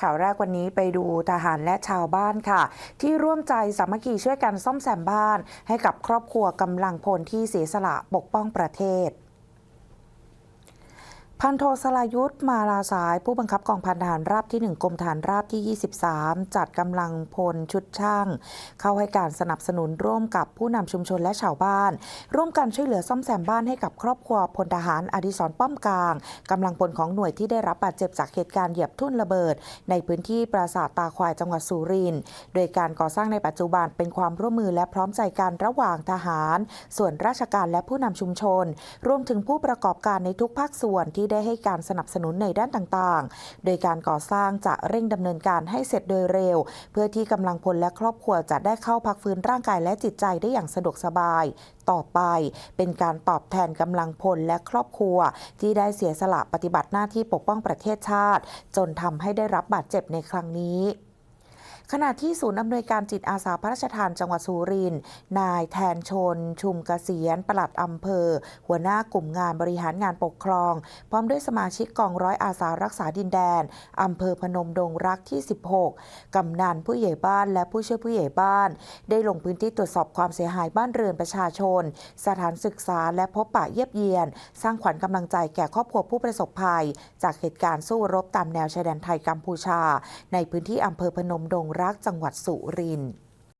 ข่าวแรกวันนี้ไปดูทหารและชาวบ้านค่ะ ที่ร่วมใจสามัคคีช่วยกันซ่อมแซมบ้าน ให้กับครอบครัวกำลังพลที่เสียสละปกป้องประเทศ พันโทสลายุทธ์มาลาสาย ผู้บังคับกองพันทหารราบที่ 1กรมทหารราบที่ 23 จัดกำลังพลชุดช่าง เข้าให้การสนับสนุนร่วมกับผู้นำชุมชนและชาวบ้าน ร่วมกันช่วยเหลือซ่อมแซมบ้านให้กับครอบครัวพลทหารอดิศรป้อมกลางกำลังพลของหน่วยที่ได้รับบาดเจ็บจากเหตุการณ์เหยียบทุ่นระเบิด ในพื้นที่ปราสาทตาควายจังหวัดสุรินทร์โดยการก่อสร้างในปัจจุบันเป็นความร่วมมือและพร้อมใจกันระหว่างทหาร ส่วนราชการและผู้นำชุมชน รวมถึงผู้ประกอบการในทุกภาคส่วนที่ได้ให้การสนับสนุนในด้านต่างๆ โดยการก่อสร้างจะเร่งดำเนินการให้เสร็จโดยเร็ว เพื่อที่กำลังพลและครอบครัวจะได้เข้าพักฟื้นร่างกายและจิตใจได้อย่างสะดวกสบายต่อไปเป็นการตอบแทนกำลังพลและครอบครัว ที่ได้เสียสละปฏิบัติหน้าที่ปกป้องประเทศชาติ จนทำให้ได้รับบาดเจ็บในครั้งนี้ ขณะที่ศูนย์อำนวยการจิตอาสาพระราชทานจังหวัดสุรินทร์นายแทนชน ชุมเกษียณปลัดอำเภอ หัวหน้ากลุ่มงานบริหารงานปกครอง พร้อมด้วยสมาชิกกองร้อยอาสารักษาดินแดนอำเภอพนมดงรักที่ 16 กำนันผู้ใหญ่บ้านและผู้ช่วยผู้ใหญ่บ้าน ได้ลงพื้นที่ตรวจสอบความเสียหายบ้านเรือนประชาชน สถานศึกษาและพบปะเยียบเยียน สร้างขวัญกำลังใจแก่ครอบครัวผู้ประสบภัย จากเหตุการณ์สู้รบตามแนวชายแดนไทยกัมพูชา ในพื้นที่อำเภอพนมดงรักจังหวัดสุรินทร์